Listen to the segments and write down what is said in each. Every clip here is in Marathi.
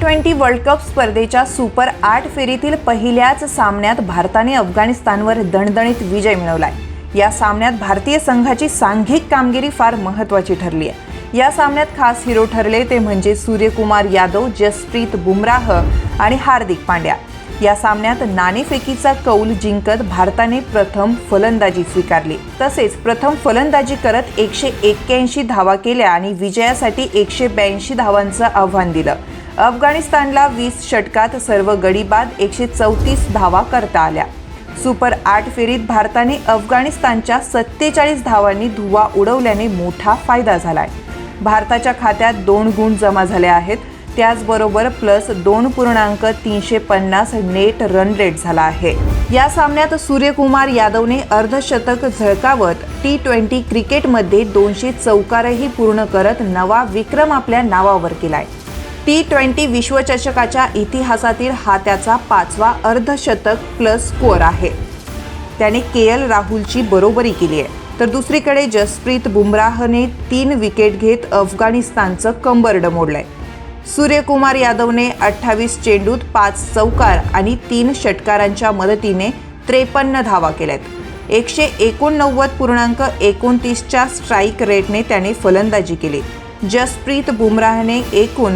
ट्वेंटी वर्ल्ड कप स्पर्धेच्या सुपर आठ फेरीतील पहिल्याच सामन्यात भारताने अफगाणिस्तानवर दणदणीत विजय मिळवलाय. या सामन्यात भारतीय संघाची सांघिक कामगिरी फार महत्त्वाची ठरली आहे. या सामन्यात खास हिरो ठरले ते म्हणजे सूर्यकुमार यादव जसप्रीत बुमराह आणि हार्दिक पांड्या. या सामन्यात नाणेफेकीचा कौल जिंकत भारताने प्रथम फलंदाजी स्वीकारली. तसेच प्रथम फलंदाजी करत एकशे एक्क्याऐंशी धावा केल्या आणि विजयासाठी एकशे ब्याऐंशी धावांचं आव्हान दिलं. अफगाणिस्तानला वीस षटकात सर्व गडी बाद एकशे चौतीस धावा करता आल्या. सुपर आठ फेरीत भारताने अफगाणिस्तानच्या सत्तेचाळीस धावांनी धुवा उडवल्याने मोठा फायदा झालाय. भारताच्या खात्यात दोन गुण जमा झाले आहेत. त्याचबरोबर प्लस दोन पूर्णांक तीनशे पन्नास नेट रन रेट झाला आहे. या सामन्यात सूर्यकुमार यादवने अर्धशतक झळकावत टी ट्वेंटी क्रिकेटमध्ये दोनशे चौकारही पूर्ण करत नवा विक्रम आपल्या नावावर केलाय. टी ट्वेंटी विश्वचषकाच्या इतिहासातील हा त्याचा पाचवा अर्धशतक प्लस स्कोअर आहे. त्याने के एल राहुलची बरोबरी केली आहे. तर दुसरीकडे जसप्रीत बुमराहने तीन विकेट घेत अफगाणिस्तानचं कंबरड मोडलंय. सूर्यकुमार यादवने अठ्ठावीस चेंडूत पाच चौकार आणि तीन षटकारांच्या मदतीने त्रेपन्न धावा केल्यात. एकशे एकोणनव्वद पूर्णांक एकोणतीसच्या स्ट्राईक रेटने त्याने फलंदाजी केली. जसप्रीत बुमराहने एकूण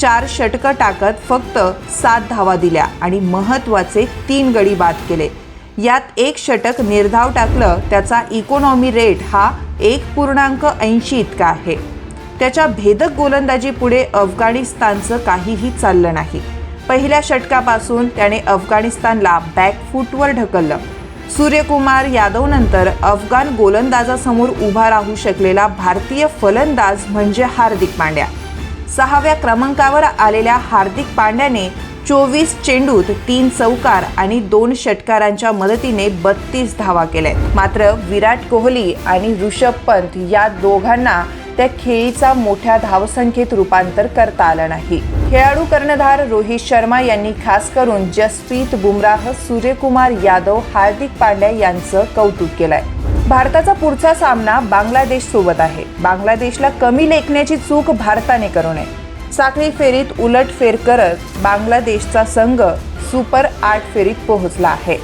चार षटकं टाकत फक्त सात धावा दिल्या आणि महत्त्वाचे तीन गडी बाद केले. यात एक षटक निर्धाव टाकलं त्याचा इकॉनॉमी रेट हा एक पूर्णांक ऐंशी इतका आहे. त्याच्या भेदक गोलंदाजीपुढे अफगाणिस्तानचं काहीही चाललं नाही. पहिल्या षटकापासून त्याने अफगाणिस्तानला बॅकफूटवर ढकललं. सूर्यकुमार यादवनंतर अफगाण गोलंदाजासमोर उभा राहू शकलेला भारतीय फलंदाज म्हणजे हार्दिक पांड्या. सहाव्या क्रमांकावर आलेल्या हार्दिक पांड्याने चोवीस चेंडूत तीन चौकार आणि दोन षटकारांच्या मदतीने बत्तीस धावा केल्या मात्र विराट कोहली आणि ऋषभ पंत या दोघांना त्या खेळीचा मोठ्या धावसंख्येत रूपांतर करता आलं नाही. खेळाडू कर्णधार रोहित शर्मा यांनी खास करून जसप्रीत बुमराह सूर्यकुमार यादव हार्दिक पांड्या यांचं कौतुक केलंय. भारताचा पुढचा सामना बांगलादेश सोबत आहे. बांगलादेशला कमी लेखण्याची चूक भारताने करू नये. साखळी फेरीत उलट फेर करत बांगलादेशचा संघ सुपर आठ फेरीत पोहोचला आहे.